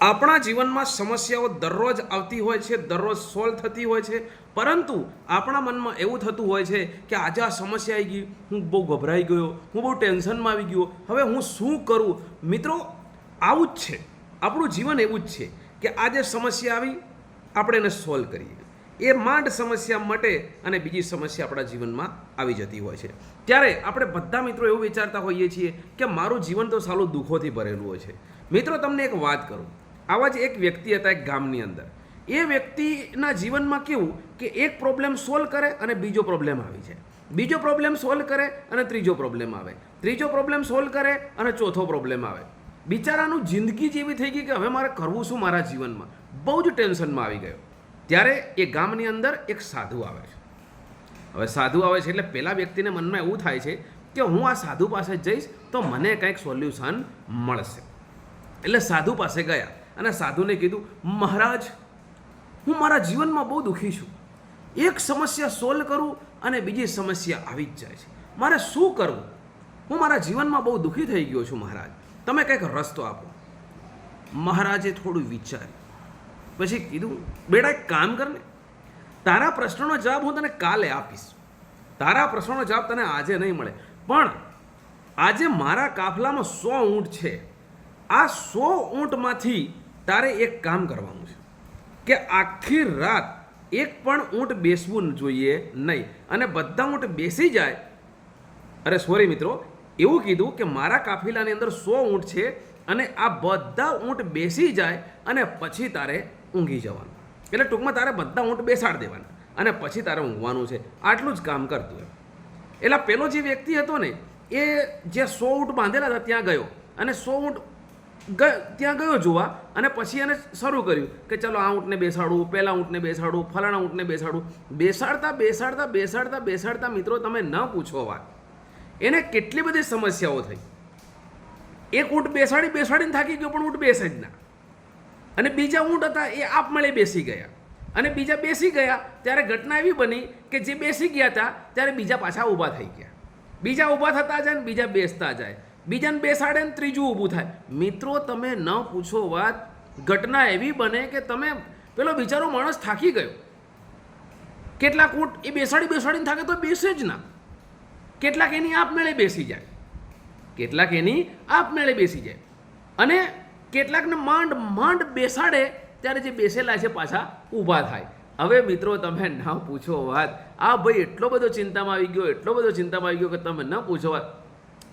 આપણા જીવનમાં સમસ્યાઓ દરરોજ આવતી હોય છે, દરરોજ સોલ્વ થતી હોય છે, પરંતુ આપણા મનમાં એવું થતું હોય છે કે આજે આ સમસ્યા આવી ગઈ, હું બહુ ગભરાઈ ગયો, હું બહુ ટેન્શનમાં આવી ગયો, હવે હું શું કરું? મિત્રો, આવું જ છે. આપણું જીવન એવું જ છે કે આજે સમસ્યા આવી, આપણે એને સોલ્વ કરીએ. એ માંડ સમસ્યા મટે અને બીજી સમસ્યા આપણા જીવનમાં આવી જતી હોય છે. ત્યારે આપણે બધા મિત્રો એવું વિચારતા હોઈએ છીએ કે મારું જીવન તો સાલું દુઃખોથી ભરેલું હોય છે. મિત્રો, તમને એક વાત કરું. આવા જ એક વ્યક્તિ હતા એક ગામની અંદર. એ વ્યક્તિના જીવનમાં કેવું કે એક પ્રોબ્લેમ સોલ્વ કરે અને બીજો પ્રોબ્લેમ આવી જાય. બીજો પ્રોબ્લેમ સોલ્વ કરે અને ત્રીજો પ્રોબ્લેમ આવે. ત્રીજો પ્રોબ્લેમ સોલ્વ કરે અને ચોથો પ્રોબ્લેમ આવે. બિચારાનું જિંદગી જેવી થઈ ગઈ કે હવે મારે કરવું શું મારા જીવનમાં? બહુ જ ટેન્શનમાં આવી ગયો. ત્યારે એ ગામની અંદર એક સાધુ આવે છે. હવે સાધુ આવે છે એટલે પેલા વ્યક્તિને મનમાં એવું થાય છે કે હું આ સાધુ પાસે જઈશ તો મને કંઈક સોલ્યુશન મળશે. એટલે સાધુ પાસે ગયા. અને સાધુને કીધું, મહારાજ, હું મારા જીવનમાં બહુ દુઃખી છું. એક સમસ્યા સોલ્વ કરું અને બીજી સમસ્યા આવી જ જાય છે. મારે શું કરવું? હું મારા જીવનમાં બહુ દુઃખી થઈ ગયો છું, મહારાજ. તમે કંઈક રસ્તો આપો. મહારાજે થોડું વિચાર્યું. પછી કીધું, બેટા, એક કામ કર ને. તારા પ્રશ્નનો જવાબ હું તને કાલે આપીશ. તારા પ્રશ્નનો જવાબ તને આજે નહીં મળે. પણ આજે મારા કાફલામાં સો ઊંટ છે. આ સો ઊંટમાંથી તારે એક કામ કરવાનું છે કે આખી રાત એક પણ ઊંટ બેસવું જોઈએ નહીં. અને બધા ઊંટ બેસી જાય. અરે સોરી મિત્રો, એવું કીધું કે મારા કાફિલાની અંદર સો ઊંટ છે અને આ બધા ઊંટ બેસી જાય અને પછી તારે ઊંઘી જવાનું. એટલે ટૂંકમાં તારે બધા ઊંટ બેસાડી દેવાના અને પછી તારે ઊંઘવાનું છે. આટલું જ કામ કરતું એમ એટલે પેલો જે વ્યક્તિ હતો ને, એ જે સો ઊંટ બાંધેલા હતા ત્યાં ગયો અને સો ઊંટ ત્યાં ગયો જોવા અને પછી એને શરૂ કર્યું કે ચલો આ ઊંટને બેસાડું પહેલાં ઊંટને બેસાડું, ફલાણા ઊંટને બેસાડું. બેસાડતા બેસાડતા બેસાડતા બેસાડતા મિત્રો તમે ન પૂછો વાત. એને કેટલી બધી સમસ્યાઓ થઈ. એક ઊંટ બેસાડી, બેસાડીને થાકી ગયો પણ ઊંટ બેસે જ ના. અને બીજા ઊંટ હતા એ આપમેળે બેસી ગયા. અને બીજા બેસી ગયા ત્યારે ઘટના એવી બની કે જે બેસી ગયા હતા ત્યારે બીજા પાછા ઊભા થઈ ગયા. બીજા ઊભા થતા જાય ને બીજા બેસતા જાય. બીજાને બેસાડે ને ત્રીજું ઊભું થાય. મિત્રો, તમે ન પૂછો વાત. ઘટના એવી બને કે તમે, પેલો બિચારો માણસ થાકી ગયો. કેટલાક ઊંટ એ બેસાડી બેસાડીને થાકે તો બેસે જ ના. કેટલાક એની આપમેળે બેસી જાય. કેટલાક એની આપમેળે બેસી જાય. અને કેટલાકને માંડ માંડ બેસાડે ત્યારે જે બેસેલા છે પાછા ઊભા થાય. હવે મિત્રો, તમે ના પૂછો વાત. આ ભાઈ એટલો બધો ચિંતામાં આવી ગયો, એટલો બધો ચિંતામાં આવી ગયો કે તમે ન પૂછો વાત.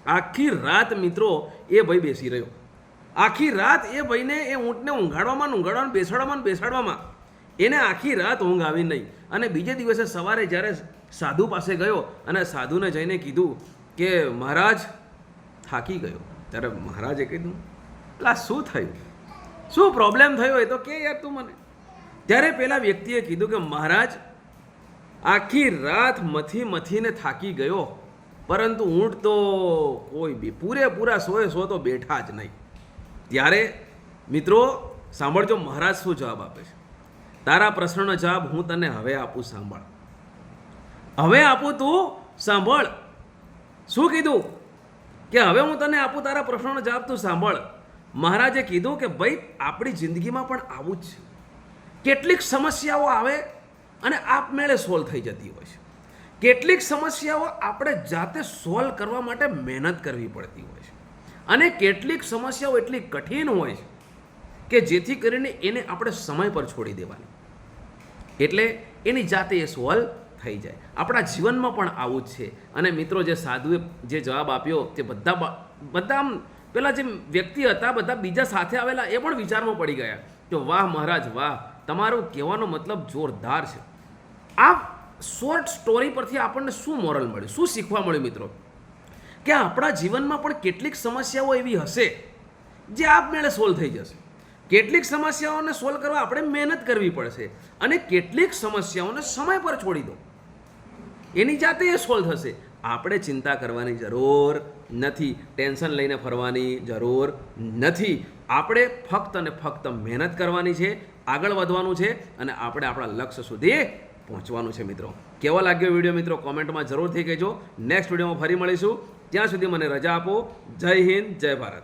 આખી રાત મિત્રો એ ભાઈ બેસી રહ્યો. આખી રાત એ ભાઈને એ ઊંટને ઊંઘાડવામાં ઊંઘાડવામાં બેસાડવામાં બેસાડવામાં. એને આખી રાત ઊંઘ આવી નહીં. અને બીજે દિવસે સવારે જ્યારે સાધુ પાસે ગયો અને સાધુને જઈને કીધું કે, મહારાજ, થાકી ગયો. ત્યારે મહારાજે કીધું, પેલા શું થયું? શું પ્રોબ્લેમ થયો એ તો કે યાર તું મને. ત્યારે પેલા વ્યક્તિએ કીધું કે, મહારાજ, આખી રાત મથી મથીને થાકી ગયો. પરંતુ ઊંટ તો કોઈ બી, પૂરેપૂરા સોએ સો તો બેઠા જ નહીં. ત્યારે મિત્રો, સાંભળજો મહારાજ શું જવાબ આપે છે. તારા પ્રશ્નનો જવાબ હું તને હવે આપું, સાંભળ. હવે આપું તું, સાંભળ. શું કીધું? કે હવે હું તને આપું, તારા પ્રશ્નનો જવાબ તું સાંભળ. મહારાજે કીધું કે ભાઈ, આપણી જિંદગીમાં પણ આવું જ છે. કેટલીક સમસ્યાઓ આવે અને આપમેળે સોલ્વ થઈ જતી હોય છે. કેટલીક સમસ્યાઓ આપણે જાતે સોલ્વ કરવા માટે મહેનત કરવી પડતી હોય છે. અને કેટલીક સમસ્યાઓ એટલી કઠિન હોય છે કે જેથી કરીને એને આપણે સમય પર છોડી દેવાની. એટલે એની જાતે એ સોલ્વ થઈ જાય. આપણા જીવનમાં પણ આવું જ છે. અને મિત્રો, જે સાધુએ જે જવાબ આપ્યો તે બધા બધા આમ, પેલા જે વ્યક્તિ હતા, બધા બીજા સાથે આવેલા એ પણ વિચારમાં પડી ગયા કે વાહ મહારાજ, વાહ, તમારું કહેવાનો મતલબ જોરદાર છે. આ શોર્ટ સ્ટોરી પરથી આપણને શું મોરલ મળ્યું? શું શીખવા મળ્યું મિત્રો? કે આપણા જીવનમાં પણ કેટલીક સમસ્યાઓ એવી હશે જે આપમેળે સોલ્વ થઈ જશે. કેટલીક સમસ્યાઓને સોલ્વ કરવા આપણે મહેનત કરવી પડશે અને કેટલીક સમસ્યાઓને સમય પર છોડી દો. એની જાતે એ સોલ્વ થશે. આપણે ચિંતા કરવાની જરૂર નથી. ટેન્શન લઈને ફરવાની જરૂર નથી. આપણે ફક્ત અને ફક્ત મહેનત કરવાની છે, આગળ વધવાનું છે અને આપણે આપણા લક્ષ્ય સુધી પહોંચવાનું છે મિત્રો. કેવો લાગ્યો વીડિયો મિત્રો? કોમેન્ટમાં જરૂરથી કહેજો. નેક્સ્ટ વિડીયોમાં ફરી મળીશું. ત્યાં સુધી મને રજા આપો. જય હિન્દ, જય ભારત.